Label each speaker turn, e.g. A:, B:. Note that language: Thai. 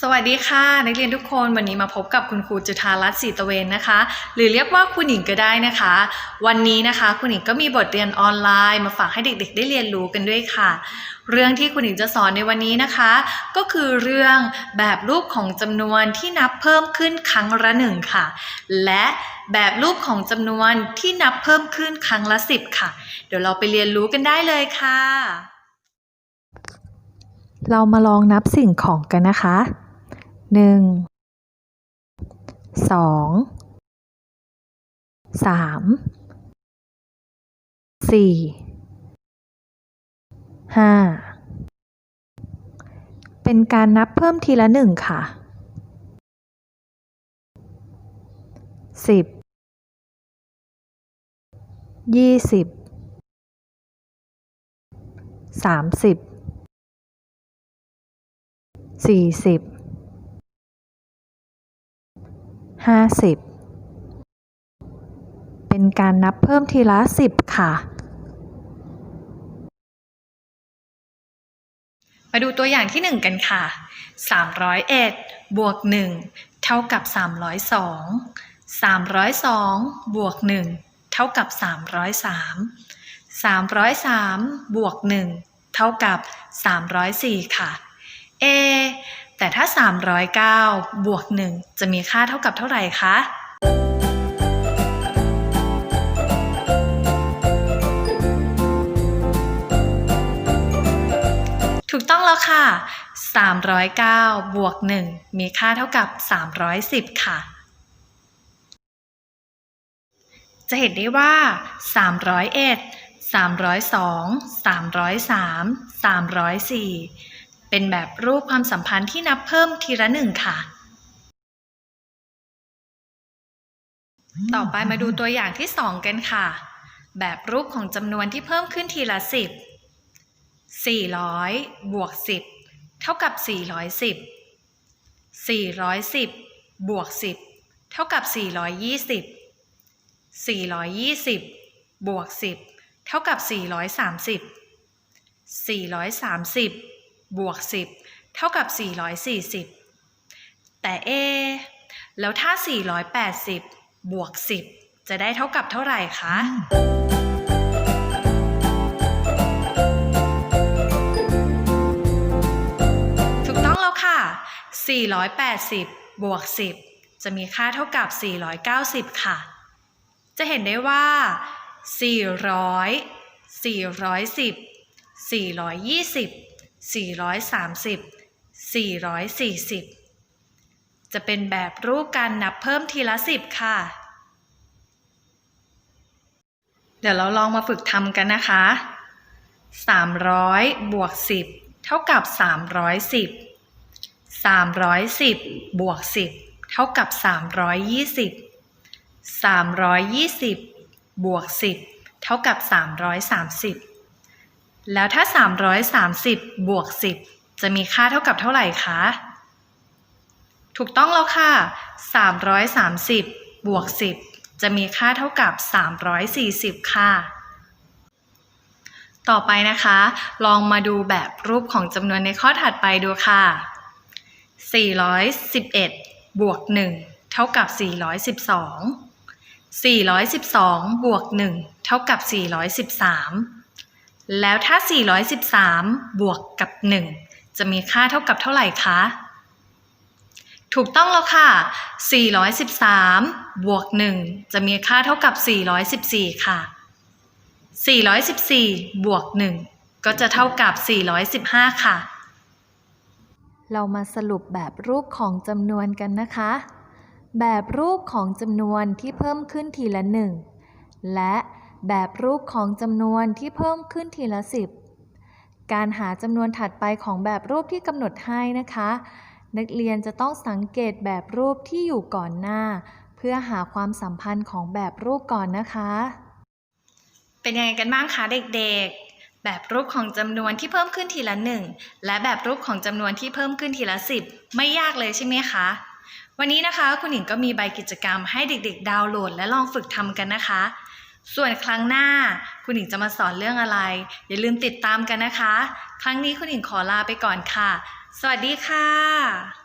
A: สวัสดีค่ะ นักเรียนทุกคนวันนี้มาพบกับคุณครูจุธารัตน์ศรีตะเวนนะคะ หรือเรียกว่าคุณหญิงก็ได้นะคะ วันนี้นะคะคุณหญิงก็มีบทเรียนออนไลน์ มาฝากให้เด็กๆ ได้เรียนรู้กันด้วยค่ะ เรื่องที่คุณหญิงจะสอนในวันนี้นะคะ ก็คือเรื่องแบบรูปของจำนวนที่นับเพิ่มขึ้นครั้งละหนึ่งค่ะ และแบบรูปของจำนวนที่นับเพิ่มขึ้นครั้งละสิบค่ะ เดี๋ยวเราไปเรียนรู้กันได้เลยค่ะ
B: เรามาลองนับสิ่งของกันนะคะ หนึ่งสองสามสี่ห้าเป็นการนับเพิ่มทีละหนึ่งค่ะสิบยี่สิบสามสิบสี่สิบ ห้าสิบเป็นการนับเพิ่มทีละสิบค่ะ
A: มาดูตัวอย่างที่ 1 กันค่ะ 301 บวก 1 เท่ากับ 302 302 บวก 1 เท่ากับ 303 303 บวก 1 เท่ากับ 304 ค่ะเอ แต่ถ้า 309 บวก 1 จะมีค่าเท่ากับเท่าไหร่คะถูกต้องแล้วค่ะ 309 บวก 1 มีค่าเท่ากับ 310 ค่ะ จะเห็นได้ว่า 301 302 303 304 เป็นแบบรูปความสัมพันธ์ที่นับเพิ่มทีละหนึ่งค่ะ ต่อไปมาดูตัวอย่างที่ 2 กันค่ะ แบบรูปของจำนวนที่เพิ่มขึ้นทีละ 10 400 บวก 10 เท่ากับ 410 410 บวก 10 เท่ากับ 420 420 บวก 10 เท่ากับ 430 430 บวก 10 เท่ากับ 440 แต่เอแล้วถ้า 480 บวก 10 จะได้เท่ากับเท่าไหร่คะ ถูกต้องแล้วค่ะ 480 บวก 10 จะมีค่าเท่ากับ 490 ค่ะ จะเห็นได้ว่า 400 410 420 430 440 จะเป็นแบบรูปการนับเพิ่มทีละ 10 ค่ะ เดี๋ยวเราลองมาฝึกทำกันนะคะ 300บวก10 เท่ากับ 310 310บวก10 เท่ากับ 320 320บวก10 เท่ากับ 330 แล้วถ้า 330 บวก 10 จะมีค่าเท่ากับเท่าไหร่คะ ถูกต้องแล้วค่ะ 330 บวก 10 จะมีค่าเท่ากับ 340 ค่ะ ต่อไปนะคะ ลองมาดูแบบรูปของจำนวนในข้อถัดไปดูค่ะ 411 บวก 1 เท่ากับ 412 412 บวก 1 เท่ากับ 413 แล้วถ้า 413 บวกกับ 1 จะมีค่าเท่ากับเท่าไหร่คะ ถูกต้องแล้วค่ะ 413 บวก 1 จะมีค่าเท่ากับ 414 ค่ะ 414 บวก 1 ก็จะเท่ากับ 415 ค่ะ
B: เรามาสรุปแบบรูปของจำนวนกันนะคะ แบบรูปของจำนวนที่เพิ่มขึ้นทีละหนึ่งและ แบบรูปของจำนวนที่เพิ่มขึ้นทีละสิบการหาจำนวนถัดไปของแบบรูปที่กำหนดให้นะคะ นักเรียนจะต้องสังเกตแบบรูปที่อยู่ก่อนหน้า เพื่อหาความสัมพันธ์ของแบบรูปก่อนนะคะ
A: เป็นยังไงกันบ้างคะเด็กๆ แบบรูปของจำนวนที่เพิ่มขึ้นทีละหนึ่งและแบบรูปของจำนวนที่เพิ่มขึ้นทีละสิบไม่ยากเลยใช่ไหมคะวันนี้นะคะคุณหญิงก็มีใบกิจกรรมให้เด็กๆ ดาวน์โหลดและลองฝึกทำกันนะคะ ส่วนครั้งหน้าคุณหญิงจะมาสอนเรื่องอะไร อย่าลืมติดตามกันนะคะ ครั้งนี้คุณหญิงขอลาไปก่อนค่ะ สวัสดีค่ะ